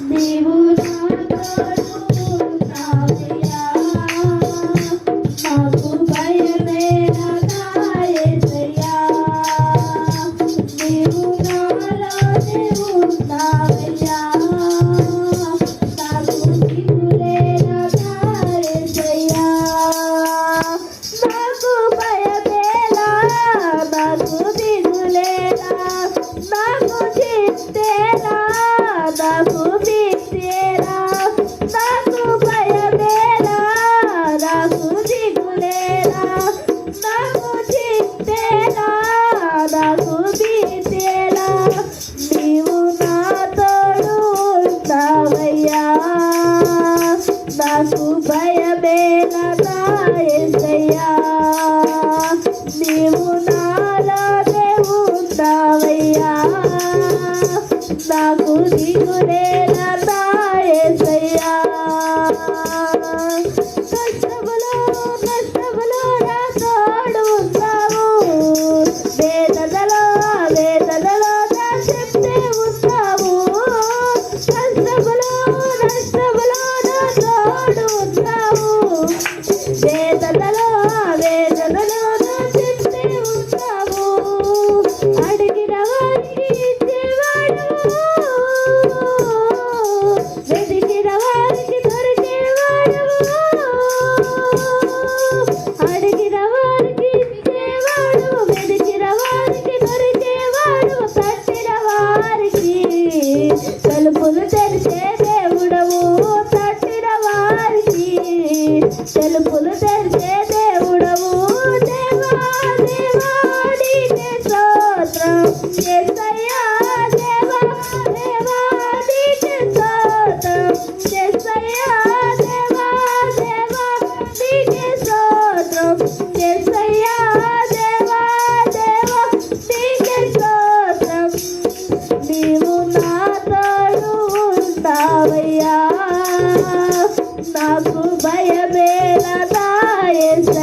你不知道。నాకు భయమేలనా ఎసయ్యా నీవు నాలోనే ఉన్నావయ్యా నాకు దిగులేలా తెరిచే దేవుడవు తట్టిన తెలుపులు తెరిచే దేవుడవు. దేవా దేవా నీకే స్తోత్రం. ఎస్సయ్యా దేవా దేవా is.